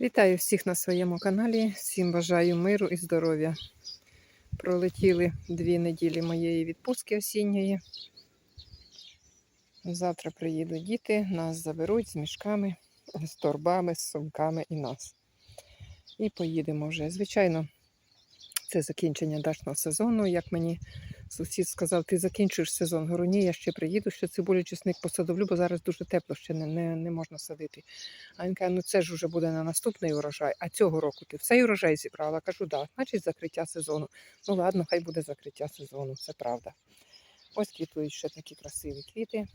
Вітаю всіх на своєму каналі. Всім бажаю миру і здоров'я. Пролетіли дві неділі моєї відпустки осінньої. Завтра приїдуть діти, нас заберуть з мішками, з торбами, з сумками і нас. І поїдемо вже. Звичайно, це закінчення дачного сезону. Як мені сусід сказав, ти закінчуєш сезон. Говорю, ні, я ще приїду, ще цибулю чесник посадовлю, бо зараз дуже тепло, ще не, не, не можна садити. А він каже, ну це ж вже буде на наступний урожай. А цього року ти цей урожай зібрала? Кажу, так, значить закриття сезону. Ну ладно, хай буде закриття сезону, це правда. Ось квітують ще такі красиві квіти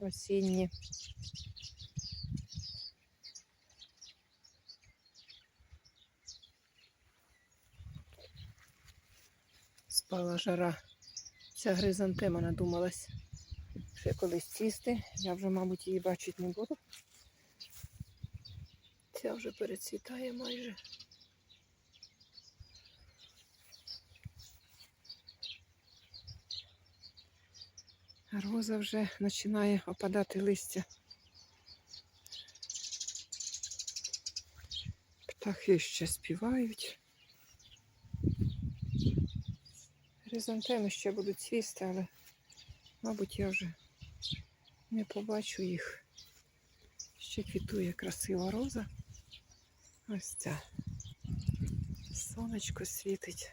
осінні. Спала жара. Ця гризантема надумалась ще колись цісти. Я вже, мабуть, її бачити не буду. Ця вже перецвітає майже. Роза вже починає опадати листя. Птахи ще співають. Хризантеми ще будуть цвісти, але, мабуть, я вже не побачу їх. Ще квітує красива роза. Ось ця. Сонечко світить.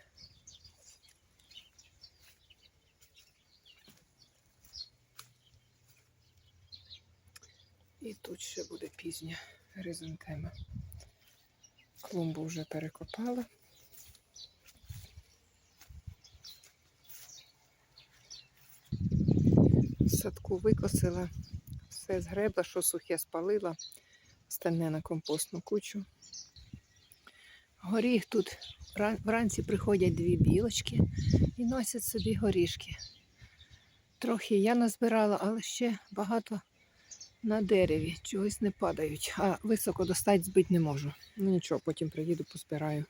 І тут ще буде пізня хризантема. Клумбу вже перекопала. Садку викосила, все згребла, що сухе спалила, остальне на компостну кучу. Горіх тут вранці приходять дві білочки і носять собі горішки. Трохи я назбирала, але ще багато на дереві. Чогось не падають, а високо достать збити не можу. Ну нічого, потім приїду, позбираю.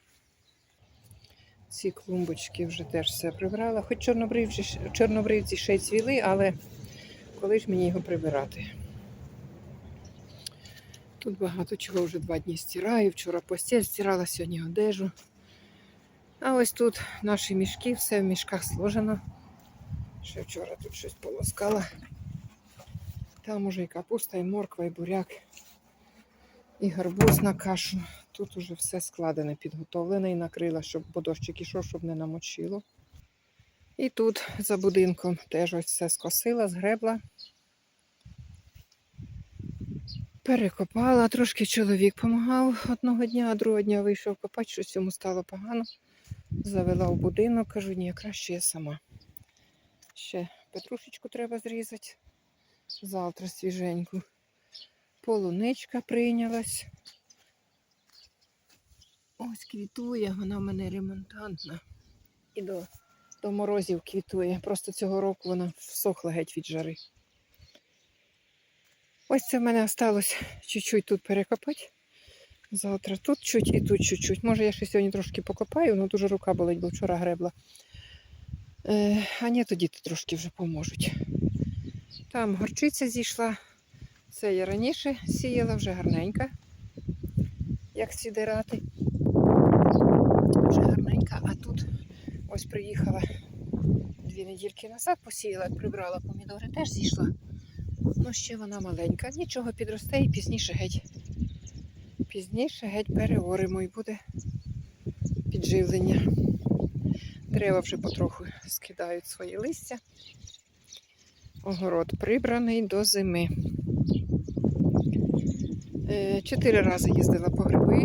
Ці клумбочки вже теж все прибрала. Хоч чорнобривці, чорнобривці ще й цвіли, але коли ж мені його прибирати? Тут багато чого вже два дні стираю. Вчора постіль стирала, сьогодні одежу. А ось тут наші мішки, все в мішках сложено. Ще вчора тут щось полоскала. Там уже і капуста, і морква, і буряк, і гарбуз на кашу. Тут уже все складене, підготовлене і накрила, щоб бо ішов, щоб не намочило. І тут за будинком теж ось все скосила, згребла. Перекопала, трошки чоловік допомагав одного дня, а другого дня вийшов копати, щось йому стало погано. Завела в будинок, кажу, ні, краще я сама. Ще петрушечку треба зрізати. Завтра свіженьку. Полуничка прийнялась. Ось квітує, вона в мене ремонтантна. І до, до морозів квітує. Просто цього року вона всохла геть від жари. Ось це в мене осталось чуть-чуть тут перекопати. Завтра тут чуть і тут чуть-чуть. Може, я ще сьогодні трошки покопаю, але дуже рука болить, бо вчора гребла. Е, а ні, тоді трошки вже поможуть. Там горчиця зійшла. Це я раніше сіяла, вже гарненька, як сідирати. Вже гарненька, а тут ось приїхала дві недільки назад, посіяла, прибрала помідори, теж зійшла. Ну, ще вона маленька. Нічого підросте і пізніше геть. Пізніше геть переоримо і буде підживлення. Дерева вже потроху скидають свої листя. Огород прибраний до зими. Е, Чотири рази їздила по гриби,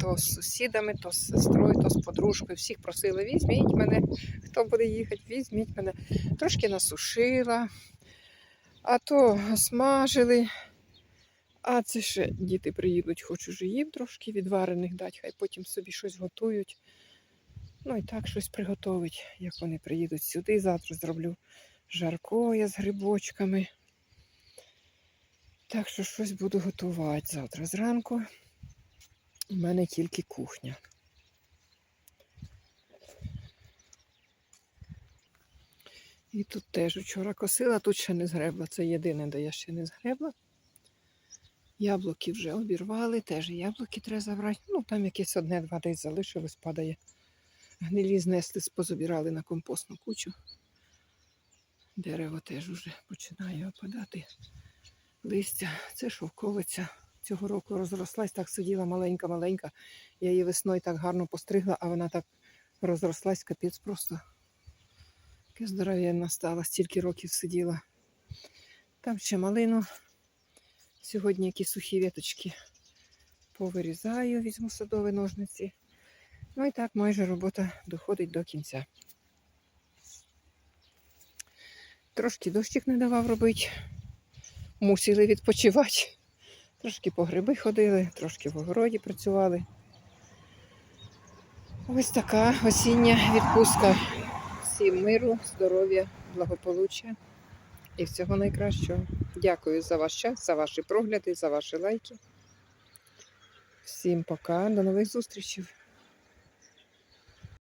то з сусідами, то з сестрою, то з подружкою. Всіх просила, візьміть мене, хто буде їхати, візьміть мене. Трошки насушила, а то смажили. А це ще діти приїдуть, хочу вже їм трошки відварених дати, хай потім собі щось готують. Ну і так щось приготовить, як вони приїдуть сюди. Завтра зроблю жарко я з грибочками. Так що щось буду готувати завтра зранку. У мене тільки кухня. І тут теж вчора косила, тут ще не згребла. Це єдине, де я ще не згребла. Яблуки вже обірвали, теж яблуки треба забрати. Ну, там якесь одне-два десь залишилось, падає. Гнилі знесли, позабирали на компостну кучу. Дерево теж уже починає опадати. Листя, це шовковиця. Цього року розрослась, так сиділа маленька-маленька. Я її весною так гарно постригла, а вона так розрослась, капець просто. Яке здоров'яна стала, стільки років сиділа. Там ще малину. Сьогодні які сухі віточки повирізаю, візьму садові ножниці. Ну і так майже робота доходить до кінця. Трошки дощик не давав робити. Мусили відпочивати. Трошки по гриби ходили, трошки в огороді працювали. Ось така осіння відпустка. Всім миру, здоров'я, благополуччя і всього найкращого. Дякую за ваш час, за ваші прогляди, за ваші лайки. Всім пока, до нових зустрічей.